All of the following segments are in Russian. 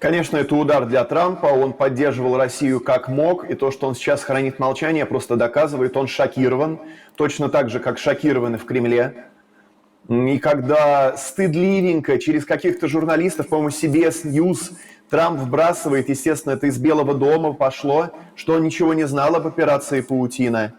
Конечно, это удар для Трампа. Он поддерживал Россию как мог. И то, что он сейчас хранит молчание, просто доказывает, он шокирован. Точно так же, как шокированы в Кремле. И когда стыдливенько через каких-то журналистов, по-моему, CBS News, Трамп вбрасывает, естественно, это из Белого дома пошло, что он ничего не знал об операции Паутина.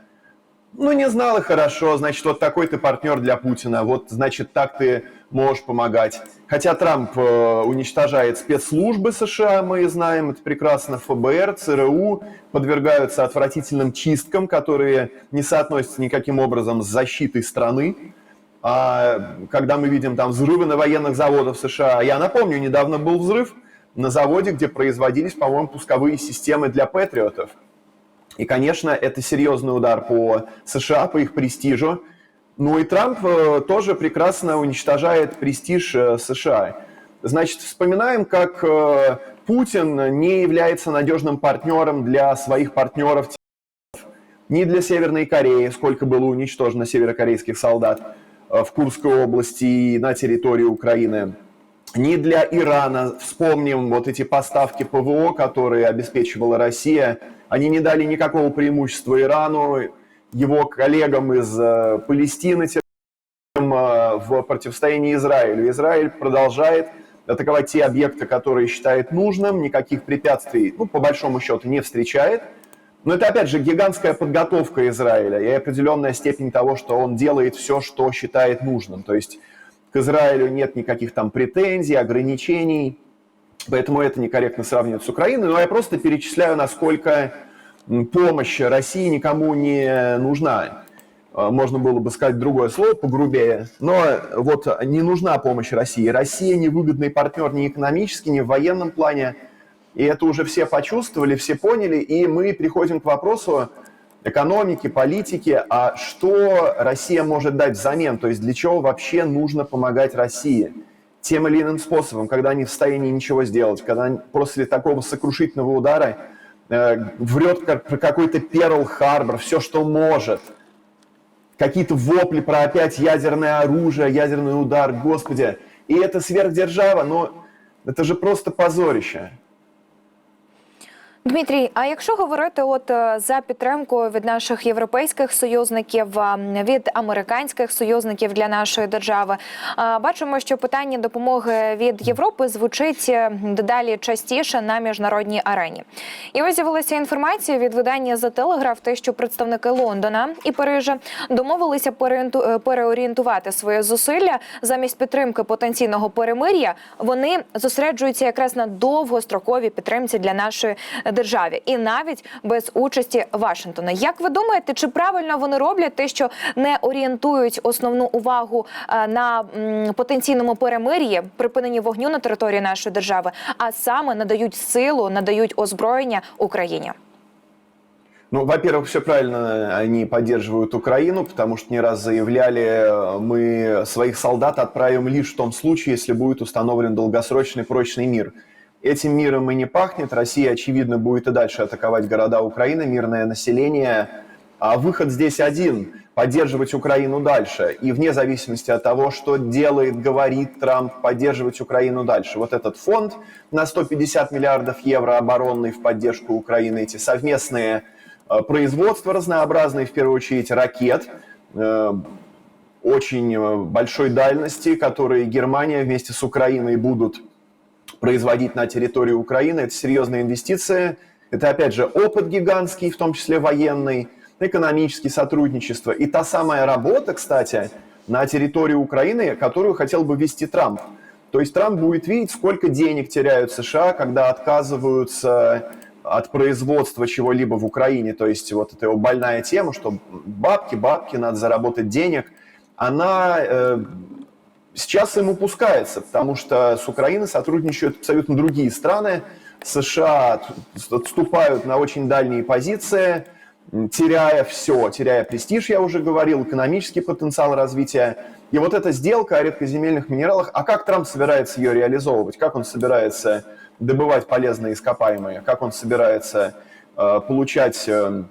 Ну, не знал и хорошо, значит, вот такой ты партнер для Путина, вот, значит, так ты можешь помогать. Хотя Трамп э, уничтожает спецслужбы США, мы знаем, это прекрасно, ФБР, ЦРУ подвергаются отвратительным чисткам, которые не соотносятся никаким образом с защитой страны. А когда мы видим там взрывы на военных заводах США, я напомню, недавно был взрыв на заводе, где производились, по-моему, пусковые системы для патриотов. И, конечно, это серьезный удар по США, по их престижу. Ну и Трамп э, тоже прекрасно уничтожает престиж э, США. Значит, вспоминаем, как э, Путин не является надежным партнером для своих партнеров ни для Северной Кореи, сколько было уничтожено северокорейских солдат в Курской области и на территории Украины, ни для Ирана. Вспомним вот эти поставки ПВО, которые обеспечивала Россия – они не дали никакого преимущества Ирану, его коллегам из э, Палестины э, в противостоянии Израилю. Израиль продолжает атаковать те объекты, которые считает нужным, никаких препятствий, ну, по большому счету, не встречает. Но это, опять же, гигантская подготовка Израиля и определенная степень того, что он делает все, что считает нужным. То есть к Израилю нет никаких там претензий, ограничений. Поэтому это некорректно сравнивать с Украиной. Но я просто перечисляю, насколько помощь России никому не нужна. А, можно было бы сказать другое слово, погрубее. Но вот не нужна помощь России. Россия невыгодный партнер ни экономически, ни в военном плане. И это уже все почувствовали, все поняли. И мы приходим к вопросу экономики, политики, а что Россия может дать взамен? То есть для чего вообще нужно помогать России? Тем или иным способом, когда они в состоянии ничего сделать, когда после такого сокрушительного удара э, врет как, про какой-то Перл Харбор, все, что может. Какие-то вопли про опять ядерное оружие, ядерный удар, господи. И это сверхдержава, но это же просто позорище. Дмитрій, а якщо говорити от е, за підтримкою від наших європейських союзників, від американських союзників для нашої держави, бачимо, що питання допомоги від Європи звучить е, дедалі частіше на міжнародній арені. І ось з'явилася інформація від видання за телеграф, те, що представники Лондона і Парижа домовилися е, переорієнтувати своє зусилля замість підтримки потенційного перемир'я. Вони зосереджуються якраз на довгостроковій підтримці для нашої державі, і навіть без участі Вашингтона. Як ви думаєте, чи правильно вони роблять те, що не орієнтують основну увагу е, на потенційному перемир'ї, припиненні вогню на території нашої держави, а саме надають силу, надають озброєння Україні? Ну, во-первых, все правильно, они поддерживают Украину, потому что не раз заявляли, э, мы своих солдат отправим лишь в том случае, если будет установлен долгосрочный прочный мир. Этим миром и не пахнет. Россия, очевидно, будет и дальше атаковать города Украины, мирное население. А выход здесь один – поддерживать Украину дальше. И вне зависимости от того, что делает, говорит Трамп, поддерживать Украину дальше. Вот этот фонд на 150 миллиардов евро оборонный в поддержку Украины, эти совместные э, производства разнообразные, в первую очередь ракет, э, очень э, большой дальности, которые Германия вместе с Украиной будут производить на территории Украины. Это серьезные инвестиции. Это, опять же, опыт гигантский, в том числе военный, экономический сотрудничество. И та самая работа, кстати, на территории Украины, которую хотел бы вести Трамп. То есть Трамп будет видеть, сколько денег теряют США, когда отказываются от производства чего-либо в Украине. То есть вот эта его больная тема, что бабки, бабки, надо заработать денег, она э, Сейчас им упускается, потому что с Украиной сотрудничают абсолютно другие страны. США отступают на очень дальние позиции, теряя все, теряя престиж, я уже говорил, экономический потенциал развития. И вот эта сделка о редкоземельных минералах, а как Трамп собирается ее реализовывать? Как он собирается добывать полезные ископаемые? Как он собирается э, получать э,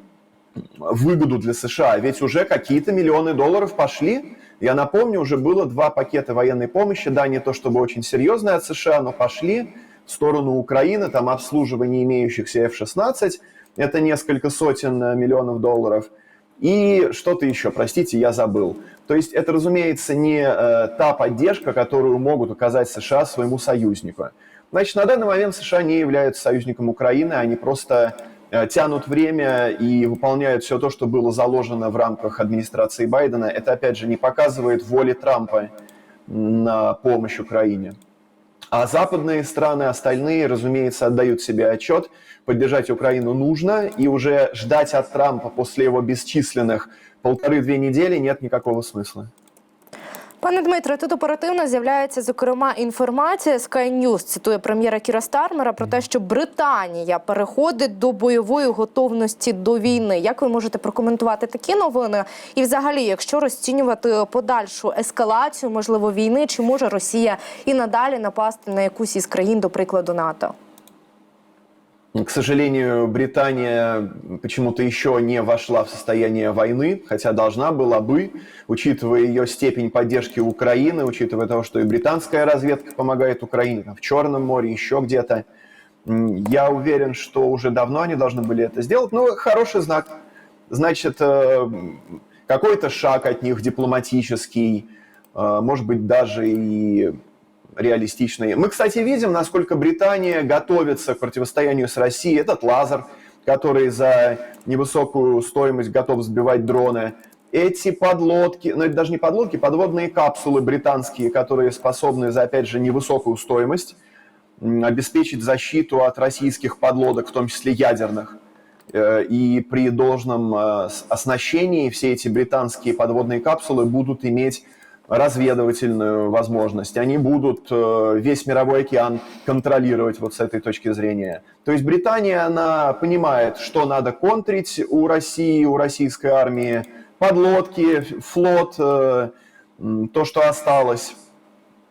выгоду для США? Ведь уже какие-то миллионы долларов пошли я напомню, уже было два пакета военной помощи, да, не то чтобы очень серьезные от США, но пошли. в сторону Украины, там обслуживание имеющихся F-16, это несколько сотен э, миллионов долларов, и что-то еще, простите, я забыл. То есть это, разумеется, не э, та поддержка, которую могут оказать США своему союзнику. Значит, на данный момент США не являются союзником Украины, они просто тянут время и выполняют все то, что было заложено в рамках администрации Байдена. Это, опять же, не показывает воли Трампа на помощь Украине. А западные страны, остальные, разумеется, отдают себе отчет, поддержать Украину нужно, и уже ждать от Трампа после его бесчисленных полторы-две недели нет никакого смысла. Пане Дмитре, тут оперативно з'являється зокрема інформація Sky News, цитує прем'єра Кіра Стармера про те, що Британія переходить до бойової готовності до війни. Як ви можете прокоментувати такі новини? І, взагалі, якщо розцінювати подальшу ескалацію, можливо, війни, чи може Росія і надалі напасти на якусь із країн, до прикладу, НАТО? К сожалению, Британия почему-то еще не вошла в состояние войны, хотя должна была бы, учитывая ее степень поддержки Украины, учитывая то, что и британская разведка помогает Украине там, в Черном море, еще где-то. Я уверен, что уже давно они должны были это сделать. Ну, хороший знак. Значит, э, какой-то шаг от них дипломатический, э, может быть, даже и реалистичный. Мы, кстати, видим, насколько Британия готовится к противостоянию с Россией. Этот лазер, который за невысокую стоимость готов сбивать дроны. Эти подлодки, ну это даже не подлодки, подводные капсулы британские, которые способны за, опять же, невысокую стоимость обеспечить защиту от российских подлодок, в том числе ядерных. Э, И при должном э, оснащении все эти британские подводные капсулы будут иметь разведывательную возможность. Они будут э, весь мировой океан контролировать вот с этой точки зрения. То есть Британия, она понимает, что надо контрить у России, у российской армии. Подлодки, флот, э, то, что осталось.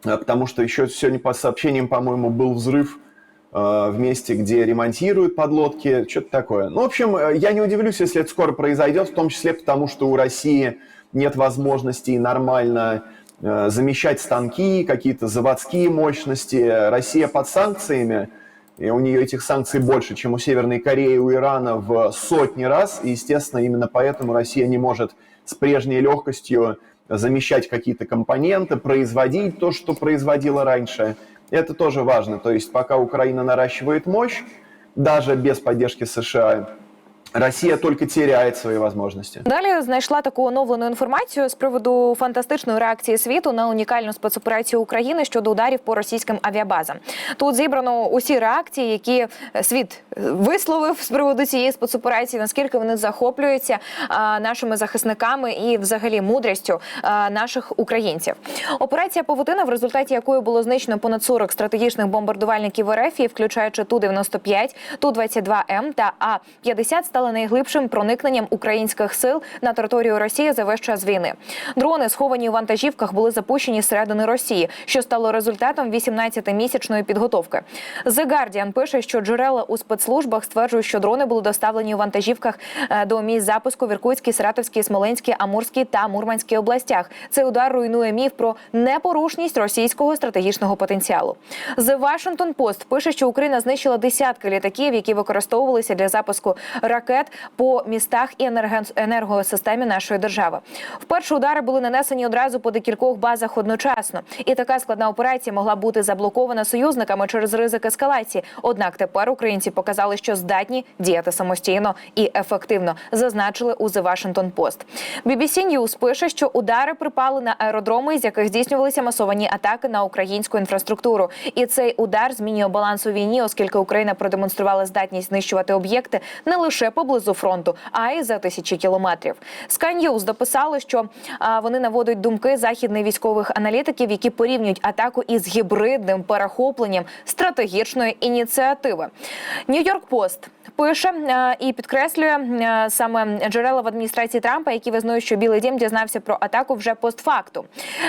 Э, Потому что еще сегодня по сообщениям, по-моему, был взрыв э, в месте, где ремонтируют подлодки, что-то такое. Ну, в общем, я не удивлюсь, если это скоро произойдет, в том числе потому, что у России нет возможности нормально э, замещать станки, какие-то заводские мощности. Россия под санкциями, и у нее этих санкций больше, чем у Северной Кореи, у Ирана в сотни раз. И, естественно, именно поэтому Россия не может с прежней легкостью замещать какие-то компоненты, производить то, что производила раньше. Это тоже важно. То есть пока Украина наращивает мощь, даже без поддержки США, Россия только теряет свои возможности. Далі знайшла таку оновлену інформацію з приводу фантастичної реакції світу на унікальну спецоперацію України щодо ударів по російським авіабазам. Тут зібрано усі реакції, які світ висловив з приводу цієї спецоперації, наскільки вони захоплюються нашими захисниками і, взагалі, мудрістю наших українців. Операція Павутина, в результаті якої було знищено понад 40 стратегічних бомбардувальників РФ, включаючи ту 95 ту 22 м та А 50 стали найглибшим проникненням українських сил на територію Росії за весь час війни. Дрони, сховані у вантажівках, були запущені з середини Росії, що стало результатом 18-місячної підготовки. The Guardian пише, що джерела у спецслужбах стверджують, що дрони були доставлені у вантажівках е, до місць запуску в Іркутській, Саратовській, Смоленській, Амурській та Мурманській областях. Цей удар руйнує міф про непорушність російського стратегічного потенціалу. The Washington Post пише, що Україна знищила десятки літаків, які використовувалися для запуску ракет по містах і енергосистемі нашої держави. Вперше удари були нанесені одразу по декількох базах одночасно, і така складна операція могла бути заблокована союзниками через ризик ескалації. Однак тепер українці показали, що здатні діяти самостійно і ефективно, зазначили у The Washington Post. BBC News пише, що удари припали на аеродроми, з яких здійснювалися масовані атаки на українську інфраструктуру. І цей удар змінює баланс у війні, оскільки Україна продемонструвала здатність знищувати об'єкти не лише поблизу фронту, а й за тисячі кілометрів. Sky News дописали, що вони наводять думки західних військових аналітиків, які порівнюють атаку із гібридним перехопленням стратегічної ініціативи. Нью-Йорк Пост пише і підкреслює саме джерела в адміністрації Трампа, які визнають, що Білий Дім дізнався про атаку вже постфакту.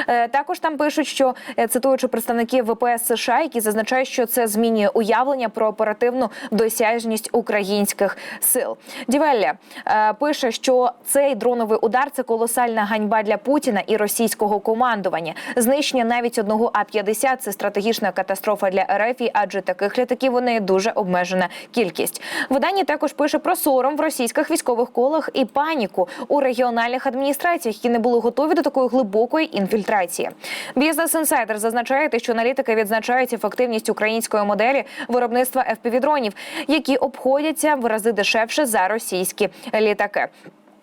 Е, Також там пишуть, що е, цитуючи представників ВПС США, які зазначають, що це змінює уявлення про оперативну досяжність українських сил. Дівелля е, пише, що цей дроновий удар це колосальна ганьба для Путіна і російського командування. Знищення навіть одного А-50 – це стратегічна катастрофа для РФ, адже таких літаків вони дуже обмежена кількість. Видання також пише про сором в російських військових колах і паніку у регіональних адміністраціях, які не були готові до такої глибокої інфільтрації. Бізнес інсайдер зазначає, що аналітики відзначають ефективність української моделі виробництва FPV-дронів, які обходяться в рази дешевше за російські літаки.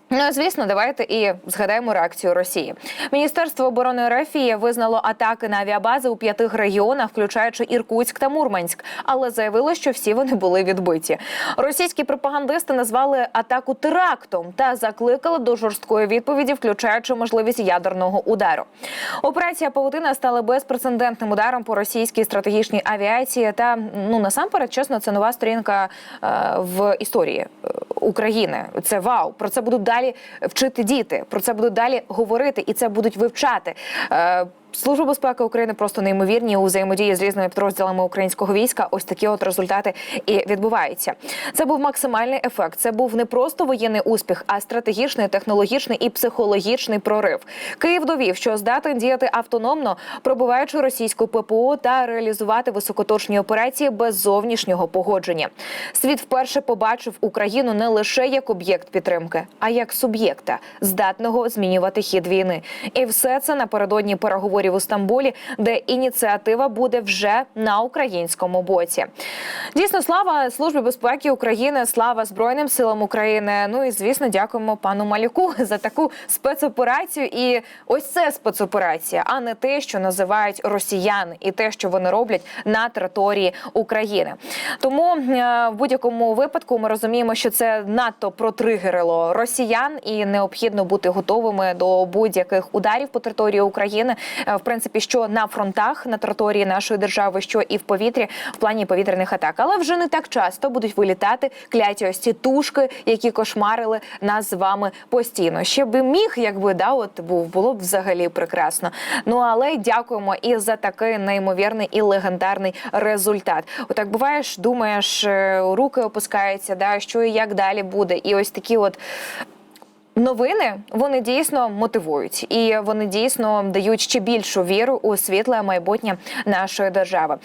Ну, звісно, давайте і згадаємо реакцію Росії. Міністерство оборони РФ визнало атаки на авіабази у п'яти регіонах, включаючи Іркутськ та Мурманськ, але заявило, що всі вони були відбиті. Російські пропагандисти назвали атаку терактом та закликали до жорсткої відповіді, включаючи можливість ядерного удару. Операція Павутина стала безпрецедентним ударом по російській стратегічній авіації. Та ну насамперед, чесно, це нова сторінка е, в історії е, України. Це вау. Про це будуть далі вчити діти. Про це будуть далі говорити, і це будуть вивчати. Служба безпеки України просто неймовірні у взаємодії з різними підрозділами українського війська. Ось такі от результати і відбуваються. Це був максимальний ефект. Це був не просто воєнний успіх, а стратегічний, технологічний і психологічний прорив. Київ довів, що здатен діяти автономно, пробиваючи російську ППО та реалізувати високоточні операції без зовнішнього погодження. Світ вперше побачив Україну не лише як об'єкт підтримки, а як суб'єкта, здатного змінювати хід війни. І все це напередодні переговорів у Стамбулі, де ініціатива буде вже на українському боці. Дійсно, слава службі безпеки України, слава Збройним силам України. Ну і звісно, дякуємо пану Малюку за таку спецоперацію. І ось це спецоперація, а не те, що називають росіяни, і те, що вони роблять на території України. Тому е, в будь-якому випадку ми розуміємо, що це надто протригерило росіян, і необхідно бути готовими до будь-яких ударів по території України. Е, В принципі, що на фронтах на території нашої держави, що і в повітрі в плані повітряних атак, але вже не так часто будуть вилітати кляті ось ці тушки, які кошмарили нас з вами постійно. Ще би міг, якби да, от був було б взагалі прекрасно. Ну але дякуємо і за такий неймовірний і легендарний результат. Отак буваєш, думаєш, е, руки опускаються, да що і як далі буде, і ось такі от. Новини вони дійсно мотивують і вони дійсно дають ще більшу віру у світле майбутнє нашої держави.